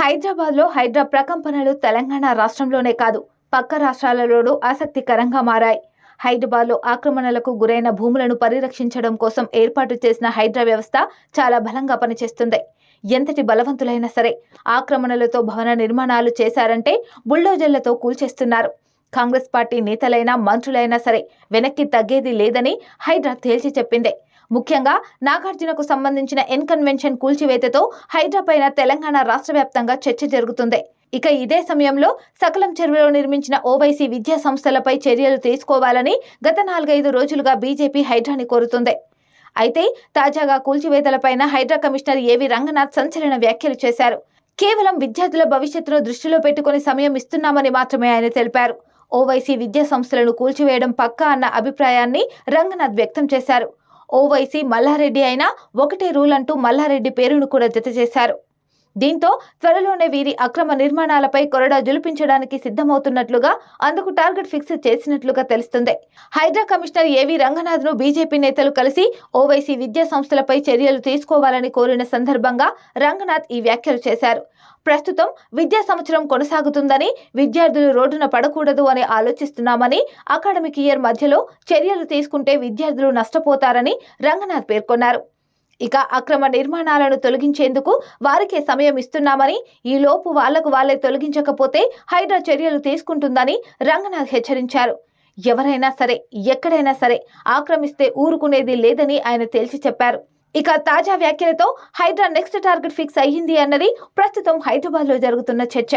హైదరాబాద్లో హైడ్రా ప్రకంపనలు తెలంగాణ రాష్ట్రంలోనే కాదు పక్క రాష్ట్రాలలోనూ ఆసక్తికరంగా మారాయి. హైదరాబాద్లో ఆక్రమణలకు గురైన భూములను పరిరక్షించడం కోసం ఏర్పాటు చేసిన హైడ్రా వ్యవస్థ చాలా బలంగా పనిచేస్తుంది. ఎంతటి బలవంతులైనా సరే ఆక్రమణలతో భవన నిర్మాణాలు చేశారంటే బుల్డోజర్లతో కూల్చేస్తున్నారు. కాంగ్రెస్ పార్టీ నేతలైనా మంత్రులైనా సరే వెనక్కి తగ్గేది లేదని హైడ్రా తేల్చి చెప్పింది. ముఖ్యంగా నాగార్జునకు సంబంధించిన ఎన్కన్వెన్షన్ కూల్చివేతతో హైడ్రా పైన తెలంగాణ రాష్ట్ర వ్యాప్తంగా చర్చ జరుగుతుంది. ఇక ఇదే సమయంలో సకలం చెరువులో నిర్మించిన ఓవైసీ విద్యా సంస్థలపై చర్యలు తీసుకోవాలని గత నాలుగైదు రోజులుగా బీజేపీ హైడ్రాని కోరుతుంది. అయితే తాజాగా కూల్చివేతలపైన హైడ్రా కమిషనర్ ఏవి రంగనాథ్ సంచలన వ్యాఖ్యలు చేశారు. కేవలం విద్యార్థుల భవిష్యత్తును దృష్టిలో పెట్టుకుని సమయం ఇస్తున్నామని మాత్రమే ఆయన తెలిపారు. ఓవైసీ విద్యా సంస్థలను కూల్చివేయడం పక్కా అన్న అభిప్రాయాన్ని రంగనాథ్ వ్యక్తం చేశారు. ఓవైసీ మల్లారెడ్డి అయినా ఒకటే రూల్ అంటూ మల్లారెడ్డి పేరును కూడా జత చేశారు. దీంతో త్వరలోనే వీరి అక్రమ నిర్మాణాలపై కొరడా జులిపించడానికి సిద్ధమవుతున్నట్లుగా అందుకు టార్గెట్ ఫిక్స్ చేసినట్లుగా తెలుస్తుంది. హైడ్రా కమిషనర్ ఏవి రంగనాథ్ను బీజేపీ నేతలు కలిసి ఓవైసీ విద్యా సంస్థలపై చర్యలు తీసుకోవాలని కోరిన సందర్భంగా రంగనాథ్ ఈ వ్యాఖ్యలు చేశారు. ప్రస్తుతం విద్యా సంవత్సరం కొనసాగుతుందని విద్యార్థులు రోడ్డున పడకూడదు అని ఆలోచిస్తున్నామని అకాడమిక్ ఇయర్ మధ్యలో చర్యలు తీసుకుంటే విద్యార్థులు నష్టపోతారని రంగనాథ్ పేర్కొన్నారు. ఇక అక్రమ నిర్మాణాలను తొలగించేందుకు వారికే సమయం ఇస్తున్నామని ఈ లోపు వాళ్ళకు వాళ్ళే తొలగించకపోతే హైడ్రా చర్యలు తీసుకుంటుందని రంగనాథ్ హెచ్చరించారు. ఎవరైనా సరే ఎక్కడైనా సరే ఆక్రమిస్తే ఊరుకునేది లేదని ఆయన తేల్చి చెప్పారు. ఇక తాజా వ్యాఖ్యలతో హైడ్రా నెక్స్ట్ టార్గెట్ ఫిక్స్ అయ్యింది అన్నది ప్రస్తుతం హైదరాబాద్లో జరుగుతున్న చర్చ.